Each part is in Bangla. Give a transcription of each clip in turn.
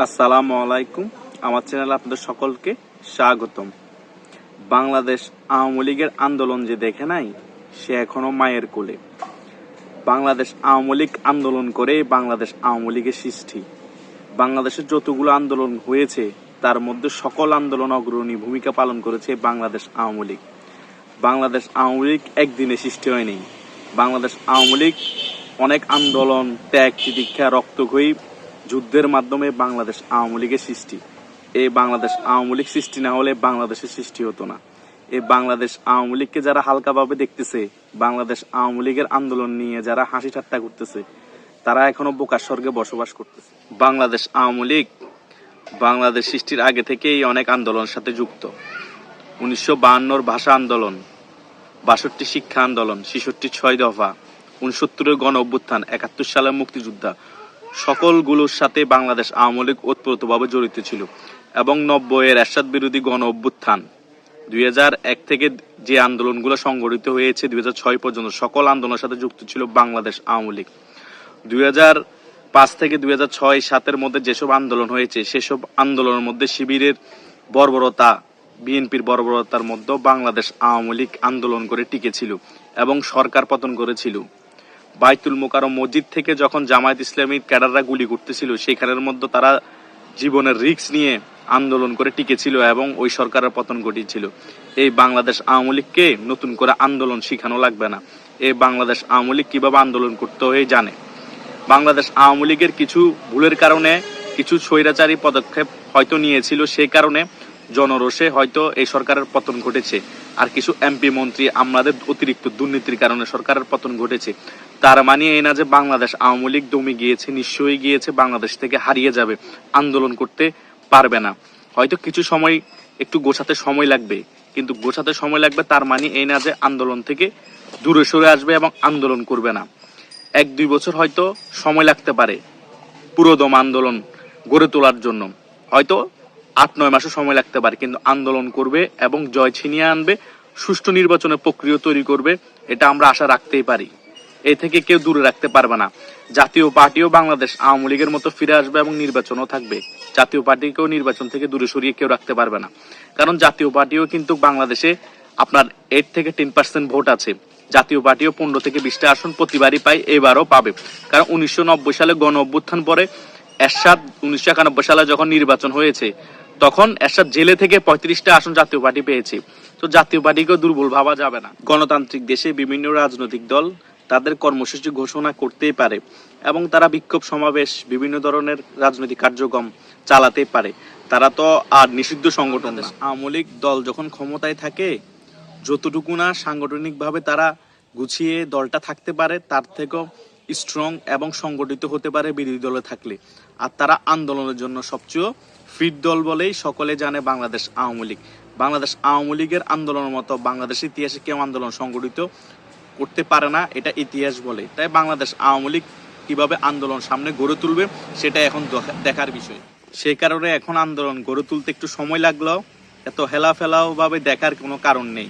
আসসালামু আলাইকুম। আমার চ্যানেলে আপনাদের সকলকে স্বাগতম। বাংলাদেশ আওয়ামী লীগের আন্দোলন যে দেখে নাই, সে এখনও মায়ের কোলে। বাংলাদেশ আওয়ামী লীগ আন্দোলন করে বাংলাদেশ আওয়ামী লীগের সৃষ্টি। বাংলাদেশের যতগুলো আন্দোলন হয়েছে, তার মধ্যে সকল আন্দোলন অগ্রণী ভূমিকা পালন করেছে বাংলাদেশ আওয়ামী লীগ। বাংলাদেশ আওয়ামী লীগ একদিনে সৃষ্টি হয়নি। বাংলাদেশ আওয়ামী লীগ অনেক আন্দোলন, ত্যাগ, তিতিক্ষা, রক্তক্ষয়ী যুদ্ধের মাধ্যমে বাংলাদেশ আওয়ামী লীগের সৃষ্টি। এই বাংলাদেশ আওয়ামী লীগ সৃষ্টি না হলে বাংলাদেশের সৃষ্টি হতো না। এই বাংলাদেশ আওয়ামী লীগকে যারা হালকাভাবে দেখতেছে, বাংলাদেশ আওয়ামী লীগের আন্দোলন নিয়ে যারা হাসি ঠাট্টা করতেছে, তারা এখনও বোকার স্বর্গে বসবাস করতেছে। বাংলাদেশ আওয়ামী লীগ বাংলাদেশ সৃষ্টির আগে থেকেই অনেক আন্দোলনের সাথে যুক্ত। উনিশশো বাহান্নর ভাষা আন্দোলন, বাষট্টি শিক্ষা আন্দোলন, ছেষট্টি ছয় দফা, উনসত্তরের গণ অভ্যুত্থান একাত্তর সালের মুক্তিযোদ্ধা সকলগুলোর সাথে বাংলাদেশ আওয়ামী লীগ ওতপ্রোতভাবে জড়িত ছিল এবং নব্বইয়ের এরশাদ বিরোধী গণ অভ্যুত্থান দুই এক থেকে যে আন্দোলনগুলো সংগঠিত হয়েছে, দুই ছয় পর্যন্ত সকল আন্দোলনের সাথে যুক্ত ছিল বাংলাদেশ আওয়ামী লীগ। দুই পাঁচ থেকে দুই হাজার ছয় সাতের মধ্যে যেসব আন্দোলন হয়েছে, সেসব আন্দোলনের মধ্যে শিবিরের বর্বরতা, বিএনপির বর্বরতার মধ্যে বাংলাদেশ আওয়ামী লীগ আন্দোলন করে টিকেছিল এবং সরকার পতন করেছিল। বাইতুল মোকারম মসজিদ থেকে যখন জামায়াত ইসলামীর ক্যাডাররা গুলি করতেছিল, সেখানের মধ্যে তারা জীবনের রিস্ক নিয়ে আন্দোলন করে টিকেছিল এবং ওই সরকারের পতন ঘটিয়েছিল। এই বাংলাদেশ আওয়ামী লীগকে নতুন করে আন্দোলন শিখানো লাগবে না। এই বাংলাদেশ আওয়ামী লীগ কীভাবে আন্দোলন করতে হয়ে জানে। বাংলাদেশ আওয়ামী লীগের কিছু ভুলের কারণে কিছু স্বৈরাচারী পদক্ষেপ হয়তো নিয়েছিল, সেই কারণে জনরোষে হয়তো এই সরকারের পতন ঘটেছে। আর কিছু এমপি মন্ত্রী আমাদের অতিরিক্ত দুর্নীতির কারণে সরকারের পতন ঘটেছে। তার মানে এই না যে বাংলাদেশ আওয়ামী লীগ দমে গিয়েছে, নিশ্চয়ই গিয়েছে, বাংলাদেশ থেকে হারিয়ে যাবে, আন্দোলন করতে পারবে না। হয়তো কিছু সময় একটু গোছাতে সময় লাগবে, কিন্তু গোছাতে সময় লাগবে তার মানে এই না যে আন্দোলন থেকে দূরে সরে আসবে এবং আন্দোলন করবে না। এক দুই বছর হয়তো সময় লাগতে পারে পুরোদম আন্দোলন গড়ে তোলার জন্য। হয়তো আট, নয় মাসে সময় লাগতে পারে, কিন্তু আন্দোলন করবে এবং জয় ছিনিয়ে আনবে, সুষ্ঠু নির্বাচনের প্রক্রিয়া তৈরি করবে, এটা আমরা আশা রাখতেই পারি। এই থেকে কেউ দূরে রাখতে পারবে না। জাতীয় পার্টিও বাংলাদেশ আওয়ামী লীগের মতো ফিরে আসবে এবং নির্বাচনও থাকবে। জাতীয় পার্টিকেও নির্বাচন থেকে দূরে সরিয়ে কেউ রাখতে পারবে না। কারণ জাতীয় পার্টিও কিন্তু বাংলাদেশে আপনার এইট থেকে টেন পার্সেন্ট ভোট আছে। জাতীয় পার্টিও পনেরো থেকে বিশটা আসন প্রতিবারই পায়, এবারও পাবে। কারণ উনিশশো নব্বই সালে গণ অভ্যুত্থান পরে এরশাদ উনিশশো একানব্বই সালে যখন নির্বাচন হয়েছে, তখন এরশাদ জেলে থেকে পঁয়ত্রিশটা আসন জাতীয় পার্টি পেয়েছে। তো জাতীয় পার্টিকেও দুর্বল ভাবা যাবে না। গণতান্ত্রিক দেশে বিভিন্ন রাজনৈতিক দল তাদের কর্মসূচি ঘোষণা করতেই পারে এবং তারা বিক্ষোভ সমাবেশ, বিভিন্ন ধরনের রাজনৈতিক কার্যক্রম চালাতে পারে। তারা তো আর নিষিদ্ধ সংগঠন। আওয়ামী লীগ দল যখন ক্ষমতায় থাকে, যতটুকু না সাংগঠনিকভাবে তারা গুছিয়ে দলটা থাকতে পারে, তার থেকেও স্ট্রং এবং সংগঠিত হতে পারে বিরোধী দলে থাকলে। আর তারা আন্দোলনের জন্য সবচেয়ে ফিট দল বলেই সকলে জানে বাংলাদেশ আওয়ামী লীগ। বাংলাদেশ আওয়ামী লীগের আন্দোলনের মতো বাংলাদেশের ইতিহাসে কেউ আন্দোলন সংগঠিত করতে পারে না, এটা ইতিহাস বলে। তাই বাংলাদেশ আওয়ামী লীগ কীভাবে আন্দোলন সামনে গড়ে তুলবে, সেটা এখন দেখার বিষয়। সেই কারণে এখন আন্দোলন গড়ে তুলতে একটু সময় লাগলেও এত হেলা ফেলাও দেখার কোনো কারণ নেই।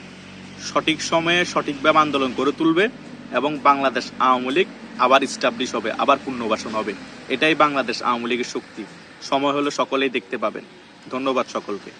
সঠিক সময়ে সঠিকভাবে আন্দোলন গড়ে তুলবে এবং বাংলাদেশ আওয়ামী লীগ আবার স্টাবলিশ হবে, আবার পুনর্বাসন হবে। এটাই বাংলাদেশ আওয়ামী লীগের শক্তি। সময় হলে সকলেই দেখতে পাবেন। ধন্যবাদ সকলকে।